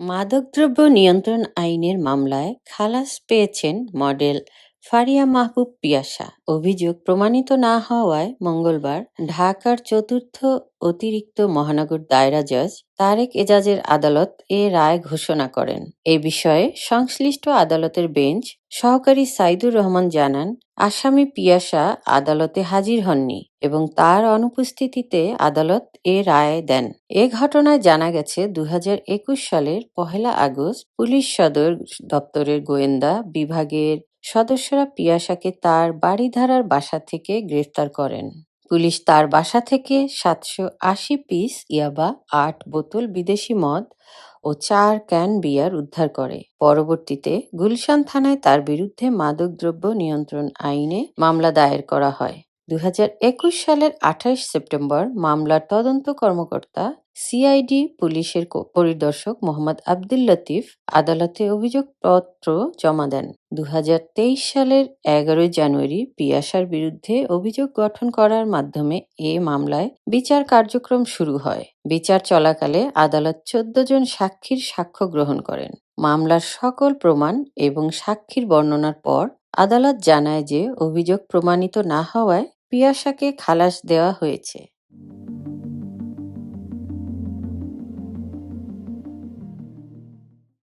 মাদকদ্রব্য নিয়ন্ত্রণ আইনের মামলায় খালাস পেয়েছেন মডেল ফারিয়া মাহবুব পিয়াসা। অভিযোগ প্রমাণিত না হওয়ায় মঙ্গলবার ঢাকার চতুর্থ অতিরিক্ত মহানগর দায়রা জজ তারেক এজাজের আদালত এ রায় ঘোষণা করেন। এ বিষয়ে সংশ্লিষ্ট আদালতের বেঞ্চ সহকারী সাইদুর রহমান জানান, আসামি পিয়াসা আদালতে হাজির হননি এবং তার অনুপস্থিতিতে আদালত এ রায় দেন। এ ঘটনায় জানা গেছে দু হাজার একুশ সালের পহেলা আগস্ট পুলিশ সদর দপ্তরের গোয়েন্দা বিভাগের সদস্যরা পিয়াসাকে তার বাড়িধারার বাসা থেকে গ্রেফতার করেন। পুলিশ তার বাসা থেকে সাতশো আশি পিস ইয়াবা, আট বোতল বিদেশি মদ ও চার ক্যান বিয়ার উদ্ধার করে। পরবর্তীতে গুলশান থানায় তার বিরুদ্ধে মাদকদ্রব্য নিয়ন্ত্রণ আইনে মামলা দায়ের করা হয়। দু হাজার একুশ সালের আঠাশ সেপ্টেম্বর মামলার তদন্ত কর্মকর্তা সিআইডি পুলিশের পরিদর্শক মোহাম্মদ আব্দুল লতিফ আদালতে অভিযোগপত্র জমা দেন। দু হাজার তেইশ সালের এগারোই জানুয়ারি পিয়াসার বিরুদ্ধে অভিযোগ গঠন করার মাধ্যমে এ মামলায় বিচার কার্যক্রম শুরু হয়। বিচার চলাকালে আদালত চোদ্দ জন সাক্ষীর সাক্ষ্য গ্রহণ করেন। মামলার সকল প্রমাণ এবং সাক্ষীর বর্ণনার পর আদালত জানায় যে অভিযোগ প্রমাণিত না হওয়ায় পিয়াসাকে খালাস দেওয়া হয়েছে।